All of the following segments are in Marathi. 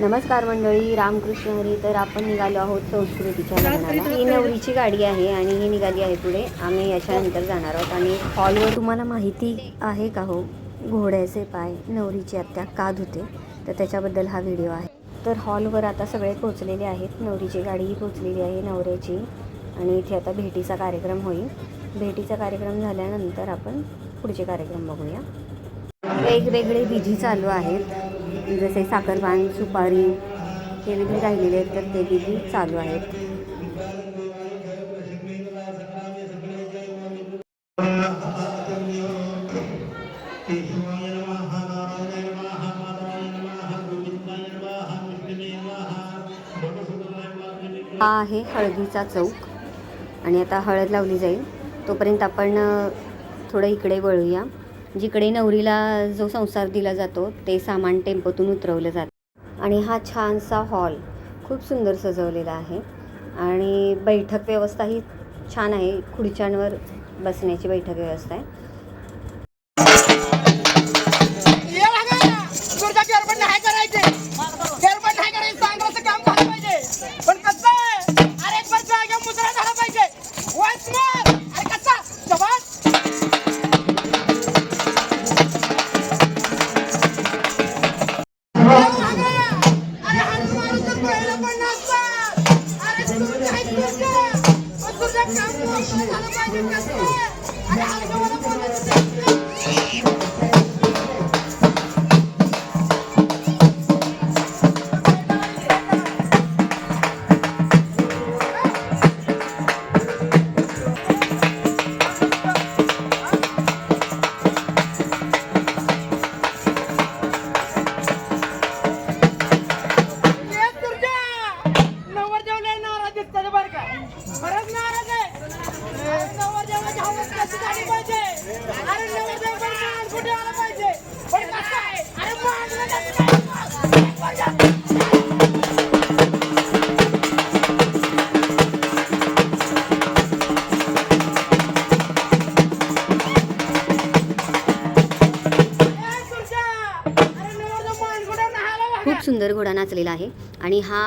नमस्कार मंडळी रामकृष्ण हरी. तर आपण निघालो आहोत संस्कृतीच्या लग्नाला ही नवरीची गाडी आहे आणि ही निघाली आहे पुढे. आम्ही याच्यानंतर जाणार आहोत आणि हॉलवर तुम्हाला माहिती आहे का हो? घोड्याचे पाय नवरीची आत्या का धुते? तर त्याच्याबद्दल हा व्हिडिओ आहे. तर हॉलवर आता सगळे पोचलेले आहेत. नवरीची गाडीही पोचलेली आहे नवऱ्याची. आणि इथे आता भेटीचा कार्यक्रम होईल. भेटीचा कार्यक्रम झाल्यानंतर आपण पुढचे कार्यक्रम बघूया. वेगवेगळे विधी चालू आहेत. जसे साखरपान सुपारी हे विधी राहिलेले आहेत तर ते विधी चालू आहेत. हा आहे हळदीचा चौक. आणि आता हळद लावली जाईल. तोपर्यंत आपण थोडं इकडे वळूया. जिकडे नवरीला जो संसार दिला जातो ते सामान टेम्पोतून उतरवलं जातं. आणि हा छानसा हॉल खूप सुंदर सजवलेला आहे. आणि बैठक व्यवस्थाही छान आहे. खुर्च्यांवर बसण्याची बैठक व्यवस्था आहे. अरे तू काय तुझं? नाराज आहे. नवरदेवाची हवस कशी झाली पाहिजे? अरे नवरदेव पण कुठे आला पाहिजे? पण कसं आहे अरे मागलं कसं खूप सुंदर घोडा नाचलेला आहे आणि हा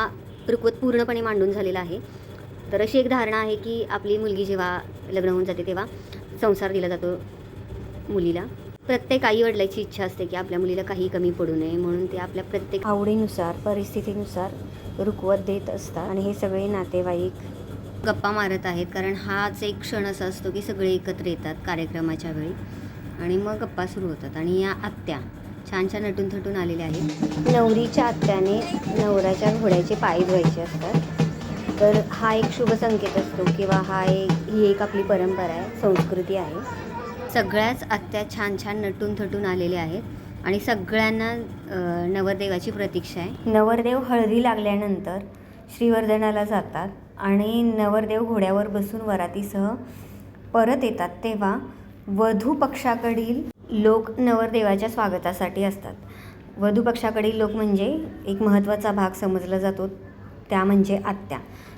रुकवत पूर्णपणे मांडून झालेला आहे. तर अशी एक धारणा आहे की आपली मुलगी जेव्हा लग्न होऊन जाते तेव्हा संसार दिला जातो मुलीला. प्रत्येक आई वडिलाची इच्छा असते की आपल्या मुलीला काही कमी पडू नये म्हणून ते आपल्या प्रत्येक आवडीनुसार परिस्थितीनुसार रुकवत देत असतात. आणि हे सगळे नातेवाईक गप्पा मारत आहेत कारण हाच एक क्षण असा असतो की सगळे एकत्र येतात कार्यक्रमाच्या वेळी आणि मग गप्पा सुरू होतात. आणि या आत्या छान छान नटून थटून आलेल्या आहेत. नवरीच्या आत्याने नवऱ्याच्या घोड्याचे पाय धुवायचे असतात. तर हा एक शुभ संकेत असतो किंवा हा एक ही एक आपली परंपरा आहे संस्कृती आहे. सगळ्याच आत्या छान छान नटून थटून आलेल्या आहेत आणि सगळ्यांना नवरदेवाची प्रतीक्षा आहे. नवरदेव हळदी लागल्यानंतर श्रीवर्धनाला जातात आणि नवरदेव घोड्यावर बसून वरातीसह परत येतात तेव्हा वधू पक्षाकडील लोक नवरदेवाच्या स्वागतासाठी असतात. वधू पक्षाकडील लोक म्हणजे एक महत्त्वाचा भाग समजला जातो. त्या म्हणजे आत्या.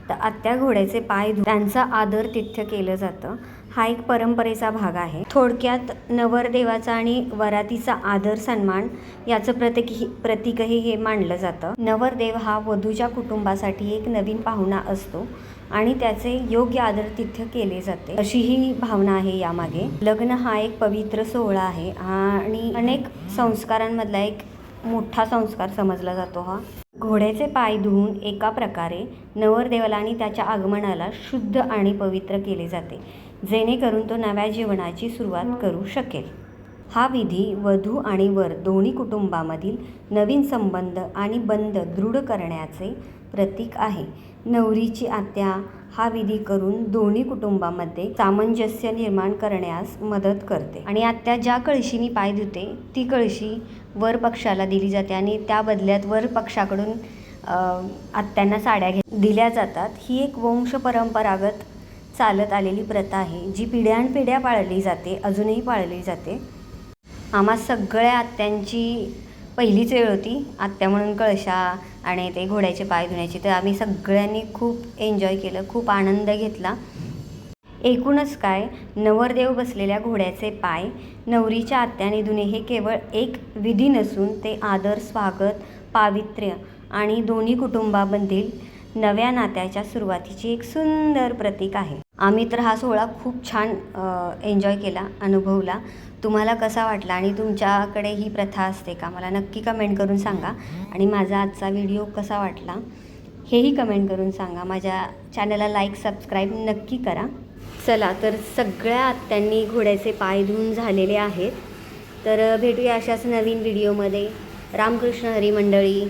तर आत्या घोड्याचे पाय धु त्यांचा आदर तिथ्य केलं जातं. हा एक परंपरेचा भाग आहे. थोडक्यात नवरदेवाचा आणि वरातीचा आदर सन्मान याचं प्रतीक प्रतीकही हे मानलं जातं. नवरदेव हा वधूच्या कुटुंबासाठी एक नवीन पाहुणा असतो आणि त्याचे योग्य आदर तिथ्य केले जाते. अशी ही भावना आहे यामागे. लग्न हा एक पवित्र सोहळा आहे आणि अनेक संस्कारांमधला एक मोठा संस्कार समजला जातो हा. घोड्याचे पाय धुवून एका प्रकारे नवरदेवाला आणि त्याच्या आगमनाला शुद्ध आणि पवित्र केले जाते. जेणेकरून तो नव्या जीवनाची सुरुवात करू शकेल. हा विधी वधू आणि वर दोन्ही कुटुंबामधील नवीन संबंध आणि बंध दृढ करण्याचे प्रतीक आहे. नवरीची आत्या हा विधी करून दोन्ही कुटुंबामध्ये सामंजस्य निर्माण करण्यास मदत करते. आणि आत्या ज्या कळशीनी पाय धुते ती कळशी वर पक्षाला दिली जाते आणि त्या बदल्यात वर पक्षाकडून आत्यांना साड्या घे दिल्या जातात. ही एक वंश परंपरागत चालत आलेली प्रथा आहे जी पिढ्यानपिढ्या पाळली जाते अजूनही पाळली जाते. आम्हा सगळ्या आत्यांची पहिलीच वेळ होती. आत्या म्हणून कळशा आणि ते घोड्याचे पाय धुण्याची. तर आम्ही सगळ्यांनी खूप एन्जॉय केलं खूप आनंद घेतला. एकूणच काय? नवरदेव बसलेल्या घोड्याचे पाय नवरीच्या आत्याने धुणे हे केवळ एक विधी नसून ते आदर स्वागत पावित्र्य आणि दोन्ही कुटुंबामधील नव्या नात्याच्या सुरुवातीची एक सुंदर प्रतीक आहे. आम्ही तर हा सोहळा खूप छान एन्जॉय केला अनुभवला. तुम्हाला कसा वाटला आणि तुमच्याकडे ही प्रथा असते का? मला नक्की कमेंट करून सांगा. आणि माझा आजचा व्हिडिओ कसा वाटला हेही कमेंट करून सांगा. माझ्या चॅनलला लाईक सबस्क्राईब नक्की करा. चला तर सगळ्या आत्यांनी घोड्याचे पाय धुवून झालेले आहेत. तर भेटूया अशाच नवीन व्हिडिओमध्ये रामकृष्ण हरी मंडळी.